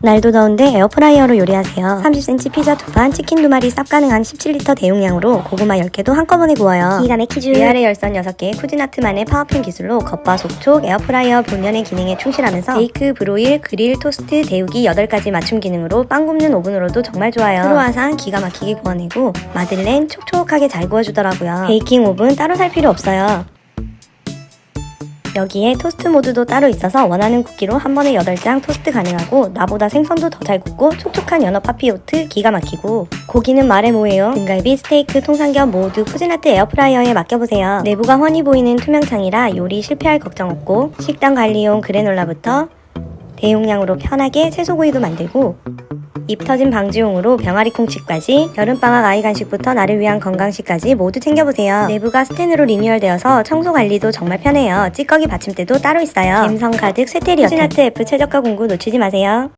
날도 더운데 에어프라이어로 요리하세요. 30cm 피자 두 판, 치킨 두 마리 쌉 가능한 17리터 대용량으로 고구마 10개도 한꺼번에 구워요. 기가 막히죠. 위아래 열선 6개, 쿠지나트만의 파워핀 기술로 겉바 속촉, 에어프라이어 본연의 기능에 충실하면서 베이크, 브로일, 그릴, 토스트, 데우기 8가지 맞춤 기능으로 빵 굽는 오븐으로도 정말 좋아요. 크로아상 기가 막히게 구워내고 마들렌 촉촉하게 잘 구워주더라고요. 베이킹 오븐 따로 살 필요 없어요. 여기에 토스트 모드도 따로 있어서 원하는 굵기로 한 번에 8장 토스트 가능하고 나보다 생선도 더 잘 굽고 촉촉한 연어 파피오트 기가 막히고 고기는 말해 뭐해요? 등갈비 스테이크 통삼겹 모두 푸진아트 에어프라이어에 맡겨보세요. 내부가 훤히 보이는 투명창이라 요리 실패할 걱정 없고 식당 관리용 그래놀라부터 대용량으로 편하게 채소구이도 만들고 입 터진 방지용으로 병아리 콩칩까지 여름방학 아이 간식부터 나를 위한 건강식까지 모두 챙겨보세요. 내부가 스텐으로 리뉴얼되어서 청소 관리도 정말 편해요. 찌꺼기 받침대도 따로 있어요. 감성 가득 쇠테리어. 푸진아트 F 최저가 공구 놓치지 마세요.